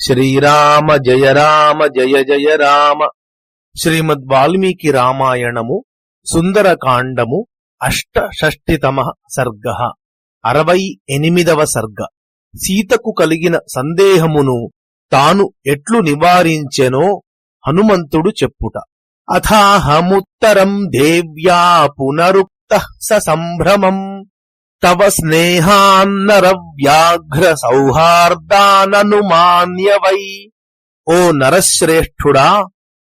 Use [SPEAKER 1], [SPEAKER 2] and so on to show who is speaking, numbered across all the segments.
[SPEAKER 1] శ్రీరామ జయ రామ జయ జయ రామ. శ్రీమద్ వాల్మీకి రామాయణము సుందరకాండము అష్టషష్టితమ సర్గ. అరవై ఎనిమిదవ సర్గ. సీతకు కలిగిన సందేహమును తాను ఎట్లు నివారించెనో హనుమంతుడు చెప్పుట. అథాహముత్తరం దేవ్యా పునరుక్త స సంభ్రమం. తవ స్నేహాన్నర వ్యాఘ్ర సౌహార్దాననుమాన్య వై ఓ నరశ్రేష్ఠుడా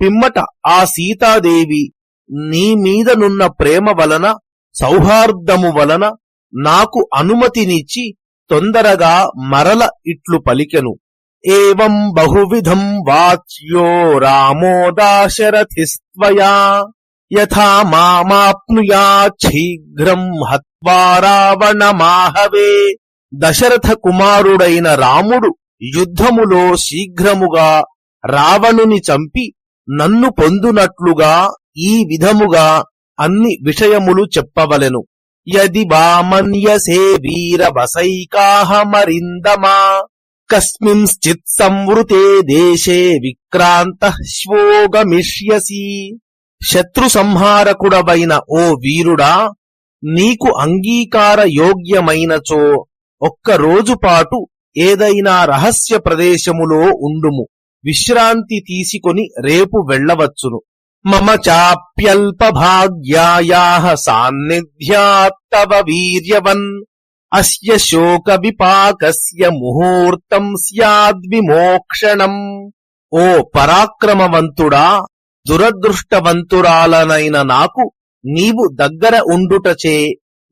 [SPEAKER 1] పిమ్మట ఆ సీతాదేవి నీ మీదనున్న ప్రేమ వలన సౌహార్దము వలన నాకు అనుమతినిచ్చి తొందరగా మరల ఇట్లు పలికెను. ఏవం బహువిధం వాచ్యో రామో దాశరథిస్త్వయా యథా మామాప్నుయాఛీఘ్రం హత్వా రావణమాహవే దశరథ కుమారుడైన రాముడు యుద్ధములో శీఘ్రముగా రావణుని చంపి నన్ను పొందునట్లుగా ఈ విధముగా అన్ని విషయములు చెప్పవలెను. యది వామన్యసే వీరవసైకాహమరిందమా? కస్మింశ్చిత్ సంవృతే దేశే విక్రాంత శ్వోగమిష్యసి. శత్రు సంహారకుడవైన ఓ వీరుడా నీకు అంగీకార యోగ్యమైనచో ఒక్క రోజు పాటు ఏదైనా రహస్య ప్రదేశములో ఉండుము. విశ్రాంతి తీసుకొని రేపు వెళ్ళవచ్చును. మమ చాప్యల్ప భాగ్యాయా సాన్నిధ్యాత్తవ వీర్యవన్. అస్య శోక విపాకస్య ముహూర్తం స్యాద్విమోక్షణం. ఓ పరాక్రమవంతుడా దురదృష్టవంతురాలనైన నాకు నీవు దగ్గర ఉండుటచే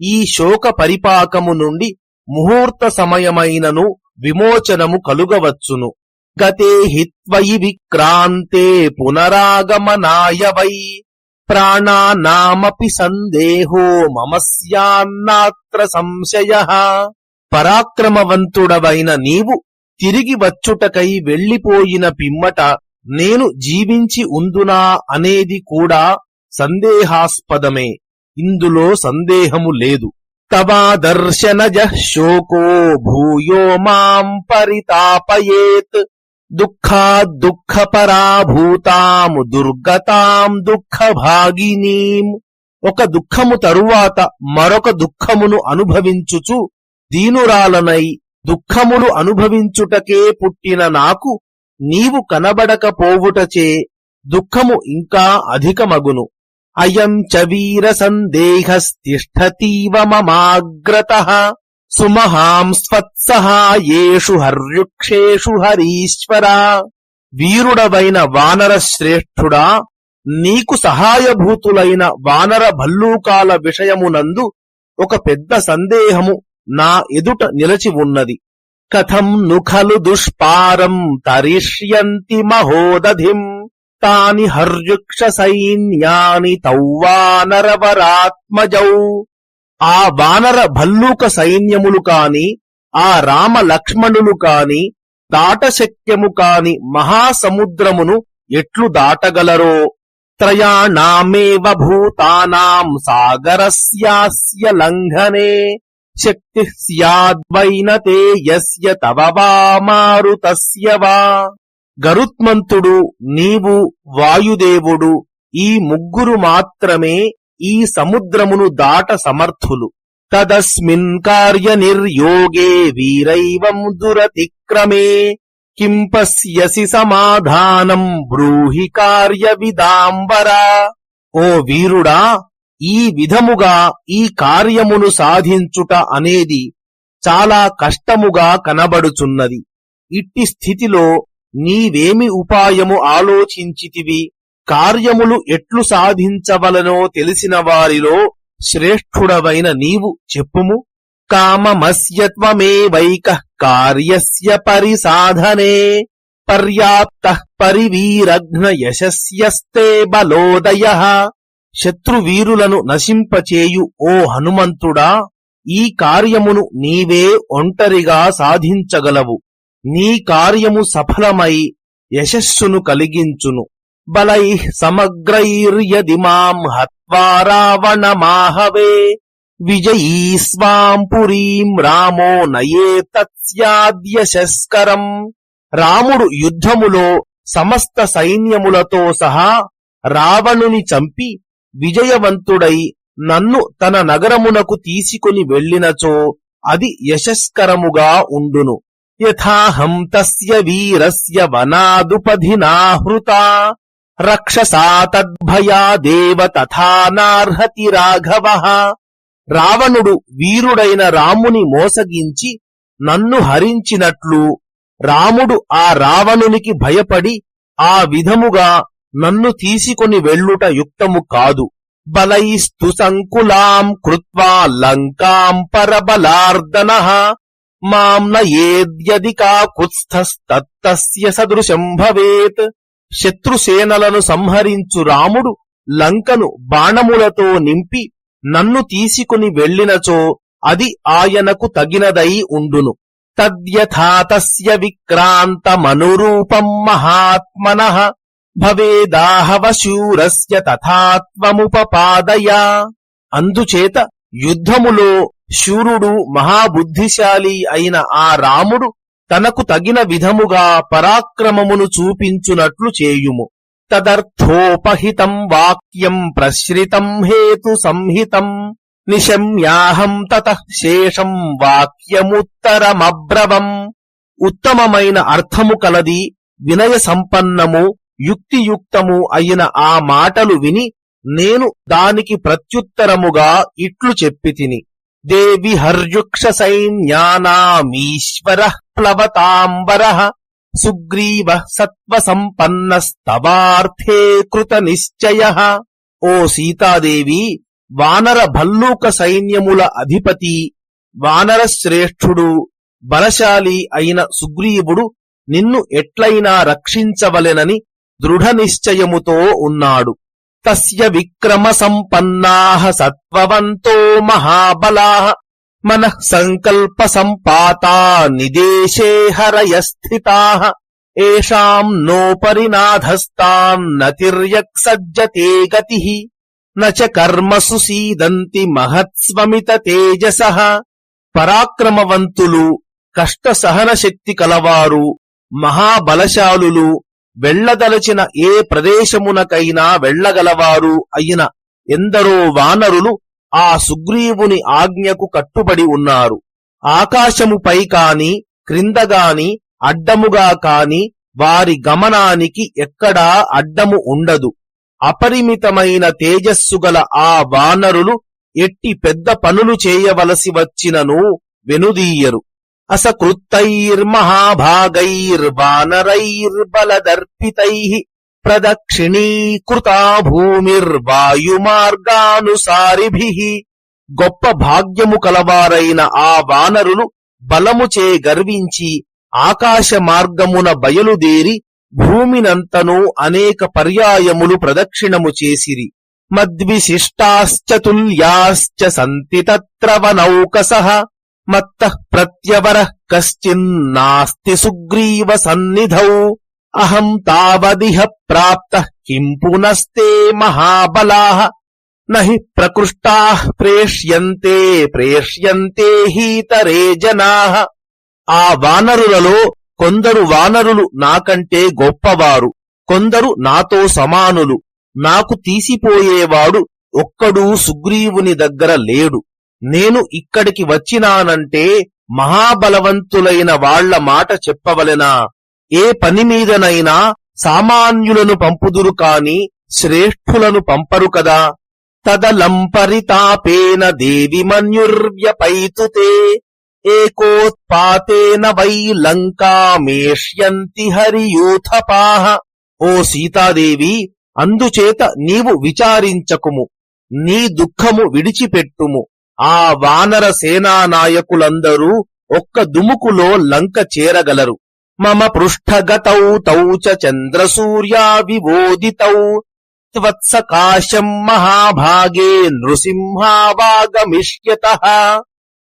[SPEAKER 1] ఈ శోక పరిపాకము నుండి ముహూర్త సమయమైనను విమోచనము కలుగవచ్చును. గతే హిత్వయి విక్రాంతే పునరాగమనాయ వై ప్రాణానామపి సందేహో మమస్యాన్నాత్ర సంశయ. పరాక్రమవంతుడవైన నీవు తిరిగి వచ్చుటకై వెళ్ళిపోయిన పిమ్మట నేను జీవించి ఉందునా అనేది కూడా సందేహాస్పదమే. ఇందులో సందేహము లేదు. తవాదర్శనజ శోకో భూయో మాం పరితాపయేత్. దుఃఖాదుఃఖపరాభూతాము దుర్గతాం దుఃఖభాగినీం. ఒక దుఃఖము తరువాత మరొక దుఃఖమును అనుభవించుచు దీనురాలనై దుఃఖములు అనుభవించుటకే పుట్టిన నాకు నీవు కనబడకపోవుటచే దుఃఖము ఇంకా అధికమగును. అయం చ వీర సందేహస్తిష్టతీవ మమాగ్రత సుమహాంస్వత్సహాయేషు హర్యుక్షేషు హరీశ్వరా. వీరుడవైన వానర శ్రేష్ఠుడా నీకు సహాయభూతులైన వానర భల్లూకాల విషయమునందు ఒక పెద్ద సందేహము నా ఎదుట నిలచి ఉన్నది. కథం ను ఖలు దుష్పారం తరిష్యంతి మహోదధిం. తాని హర్యుక్ష సైన్యాని తౌవానరవరాత్మజౌ. ఆ వానర భల్లూక సైన్యములు కాని ఆ రామ లక్ష్మణులు కాని దాటశక్యము కాని మహాసముద్రమును ఎట్లు దాటగలరో? త్రయాణామేవ భూతానాం సాగరస్యాస్య లంఘనే. శక్తి స్యాద్వైనతే యస్య తవ వా మారుతస్య వా. గరుత్మంతుడు నీవు వాయుదేవుడు ఈ ముగ్గురు మాత్రమే ఈ సముద్రమును దాట సమర్థులు. తదస్మిన్ కార్య నిర్యోగే వీరైవం దురతిక్రమే. కింపస్యసి సమాధానం బ్రూహి కార్య విదాంబరా ఓ వీరుడా ఈ విధముగా ఈ కార్యమును సాధించుట అనేది చాలా కష్టముగా కనబడుచున్నది. ఇట్టి స్థితిలో నీవేమి ఉపాయము ఆలోచించితివి? కార్యములు ఎట్లు సాధించవలనో తెలిసిన వారిలో శ్రేష్ఠుడవైన నీవు చెప్పుము? కామమస్యత్వమేవైక కార్యస్య పరిసాధనే పర్యాప్త పరివీరఘ్న యశస్యస్తే బలోదయ. శత్రువీరులను నశింపచేయు ఓ హనుమంతుడా! ఈ కార్యమును నీవే ఒంటరిగా సాధించగలవు. నీ కార్యము సఫలమై యశస్సును కలిగించును. బలై సమగ్రైర్యది మాం హత్వా రావణమాహవే విజయీ స్వాం పురీం రామో నయే తత్స్యాద్యశస్కరం. రాముడు యుద్ధములో సమస్త సైన్యములతో సహా రావణుని చంపి విజయవంతుడై నన్ను తన నగరమునకు తీసుకుని వెళ్ళినచో అది యశస్కరముగా ఉండును. యథాహం తస్య వీరస్య వనాదుపధినాహృతా. రక్షసా తద్భయాదేవ తథా నార్హతి రాఘవ. రావణుడు వీరుడైన రాముని మోసగించి నన్ను హరించినట్లు రాముడు ఆ రావణునికి భయపడి ఆ విధముగా నన్ను తీసుకొని వెళ్ళుట యుక్తము కాదు. బలైస్తు సంకులాం కృత్వా లంకాం పరబలార్దన. మాం నయేద్యది కాకుత్స్థస్తస్య సదృశం భవేత్. శత్రుసేనలను సంహరించు రాముడు లంకను బాణములతో నింపి నన్ను తీసుకుని వెళ్ళినచో అది ఆయనకు తగినదై ఉండును. తద్యథాతస్య విక్రాంతమనురూపం మహాత్మన. భవేదాహవశూరస్య తథాత్వముపపాదయ. అందుచేత యుద్ధములో శూరుడు మహాబుద్ధిశాలి అయిన ఆ రాముడు తనకు తగిన విధముగా పరాక్రమమును చూపించునట్లు చేయుము. తదర్థోపహితం వాక్యం ప్రశ్రితం హేతు సంహితం. నిశమ్యాహం తత శేషం వాక్యముత్తరమబ్రవం. ఉత్తమమైన అర్థము కలది వినయ సంపన్నము యుక్తియుక్తము అయిన ఆ మాటలు విని నేను దానికి ప్రత్యుత్తరముగా ఇట్లు చెప్పి తిని దేవి హర్యుక్ష సైన్యానామీశ్వర ప్లవతాంబర సుగ్రీవ సత్వ సంపన్నస్తవార్థే కృత నిశ్చయ. ఓ సీతాదేవి వానర భల్లూక సైన్యముల అధిపతి వానర శ్రేష్ఠుడు బలశాలి అయిన సుగ్రీవుడు నిన్ను ఎట్లయినా రక్షించవలెనని దృఢ నిశ్చయముతో ఉన్నాడు. తస్య విక్రమ సంపన్నా సత్వవంతో మహాబలా మన సంకల్ప సంపాతా నిదేశే హరయస్థితా ఏషాం నోపరినాధస్తాన్నతిర్యక్ సజ్జతే గతి నచ కర్మసు సీదంతి మహత్స్వమిత తేజస పరాక్రమవంతులు కష్ట సహన శక్తి కలవారు మహాబలశాలులు వెళ్ళదలచిన ఏ ప్రదేశమునకైనా వెళ్ళగలవారు అయిన ఎందరో వానరులు ఆ సుగ్రీవుని ఆజ్ఞకు కట్టుబడి ఉన్నారు. ఆకాశముపై కాని క్రిందగాని అడ్డముగా కాని వారి గమనానికి ఎక్కడా అడ్డము ఉండదు. అపరిమితమైన తేజస్సు గల ఆ వానరులు ఎట్టి పెద్ద పనులు చేయవలసి వచ్చినను వెనుదీయరు. అసకృత్తైర్మహాభాగైర్వానరైర్బలదర్పితై ప్రదక్షిణీకృతా భూమిర్వాయుమార్గానుసారిభి గొప్ప భాగ్యము కలవారైన ఆ వానరులు బలముచే గర్వించి ఆకాశ మార్గమున బయలుదేరి భూమినంతను అనేక పర్యాయములు ప్రదక్షిణము చేసిరి. మద్విశిష్టాశ్చతుల్యాశ్చ సంతి తత్ర వనౌకసః మత్తః ప్రత్యవర కశ్చిన్నాస్తి సుగ్రీవ సన్నిధౌ. అహం తావదిహ ప్రాప్త కిం పునస్తే మహాబలా. నహి ప్రకృష్టా ప్రేష్యంతే ప్రేష్యంతే హీతరే జనా. ఆ వానరులలో కొందరు వానరులు నాకంటే గొప్పవారు కొందరు నాతో సమానులు నాకు తీసిపోయేవాడు ఒక్కడూ సుగ్రీవుని దగ్గర లేడు. నేను ఇక్కడికి వచ్చినానంటే మహాబలవంతులైన వాళ్ళ మాట చెప్పవలెనా? ఏ పని మీదనైనా సామాన్యులను పంపుదురు కాని శ్రేష్ఠులను పంపరు కదా? తదలంపరితాపేన దేవి మన్యుర్వ్యపైతుతే ఏకోత్పాతేన వై లంకామేష్యంతి హరియూథపాహ ఓ సీతాదేవి అందుచేత నీవు విచారించకుము నీ దుఃఖము విడిచిపెట్టుము. ఆ వానర సేనానాయకులందరూ ఒక్క దుముకులో లంక చేరగలరు. మమ పృష్ఠగతౌ తౌ చ చంద్రసూర్యా వివోదితౌ త్వత్సకాశం మహాభాగే నృసింహావాగమిష్యత.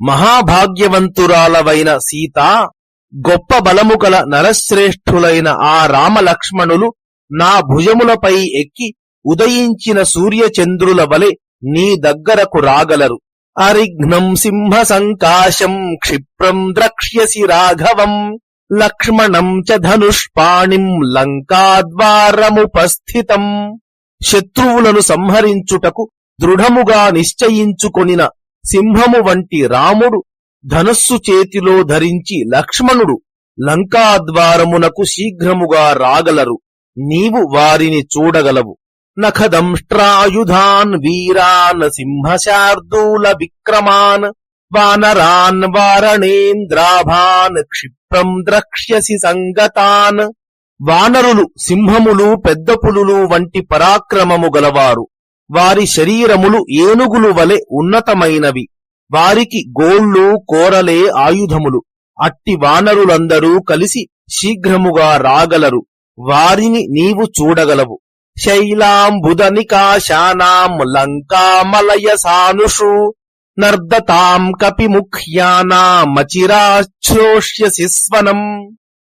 [SPEAKER 1] మహాభాగ్యవంతురాలవైన సీత గొప్ప బలము గల నరశ్రేష్ఠులైన ఆ రామలక్ష్మణులు నా భుజములపై ఎక్కి ఉదయించిన సూర్యచంద్రుల వలె నీ దగ్గరకు రాగలరు. అరిఘ్నం సింహ సంకాశం క్షిప్రం ద్రక్ష్యసి రాఘవం లక్ష్మణం చ ధనుష్పాణిం లంకాద్వారముపస్థితం. శత్రువులను సంహరించుటకు దృఢముగా నిశ్చయించుకొనిన సింహము వంటి రాముడు ధనస్సు చేతిలో ధరించి లక్ష్మణుడు లంకాద్వారమునకు శీఘ్రముగా రాగలరు. నీవు వారిని చూడగలవు. నఖదంష్ట్రాయుధాన్ వీరాన్ సింహశార్దూల విక్రమాన్ వానరాన్ వారణేంద్రాభాన్ క్షిప్రం ద్రక్ష్యసి సంగతాన్ వానరులు సింహములు పెద్ద పులులు వంటి పరాక్రమము గలవారు. వారి శరీరములు ఏనుగులు వలె ఉన్నతమైనవి. వారికి గోళ్ళు కోరలే ఆయుధములు. అట్టి వానరులందరూ కలిసి శీఘ్రముగా రాగలరు. వారిని నీవు చూడగలవు. శైలాంబుదనికాశానాం లంకామలయ సానుషు నర్దతాం కపిముఖ్యానామచిరాశ్రోష్యసి స్వనం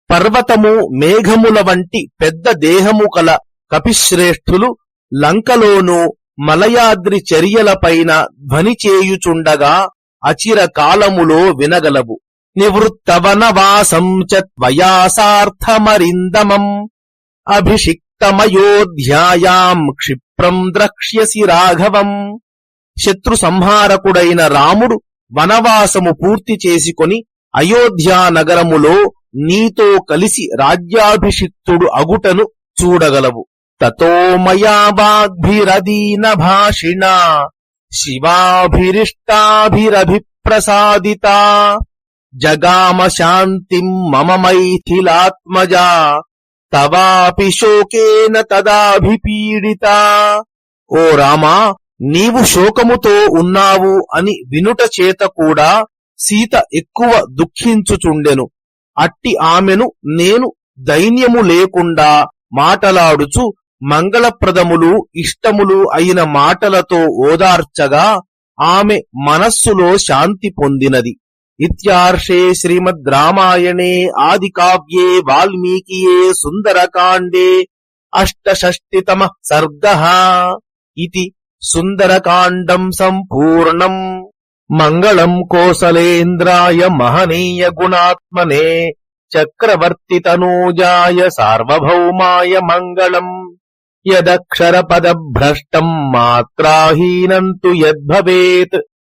[SPEAKER 1] పర్వతము మేఘముల వంటి పెద్ద దేహము కల కపిశ్రేష్ఠులు లంకలోనూ మలయాద్రి చర్యలపైన ధ్వనిచేయుచుండగా అచిర కాలములో వినగలవు నివృత్తవనవాసం చ త్వయాసార్థమరిందమం అభిషిక్తమయోధ్యాయాం క్షిప్రం ద్రక్ష్యసి రాఘవం. శత్రు సంహారకుడైన రాముడు వనవాసము పూర్తి చేసుకొని అయోధ్యా నగరములో నీతో కలిసి రాజ్యాభిషిక్తుడు అగుటను చూడగలవు. తతో మయా వాగ్భిరదీన భాషిణ. శివాభిరిష్టాభిరభిప్రసాదిత. జగామ శాంతిం మమ మైథిలాత్మజా. తవాపి శోకేన తదాభిపీడిత. ఓ రామా నీవు శోకముతో ఉన్నావు అని వినుట చేత కూడా సీత ఎక్కువ దుఃఖించుచుండెను. అట్టి ఆమెను నేను దైన్యము లేకుండా మాటలాడుచు మంగళప్రదములు ఇష్టములు అయిన మాటలతో ఓదార్చగా ఆమె మనస్సులో శాంతి పొందినది. ఇత్యార్షే శ్రీమద్ రామాయణే ఆది కావ్యే వాల్మీకియే సుందరకాండే అష్టషష్టితమ సర్గ ఇది సుందరకాండం సంపూర్ణం మంగళం కోసలేంద్రాయ మహనీయ గుణాత్మనే చక్రవర్తి తనూజాయ సార్వభౌమాయ మంగళం యదక్షరపదభ్రష్టం మాత్రాహీనం తు యద్భవేత్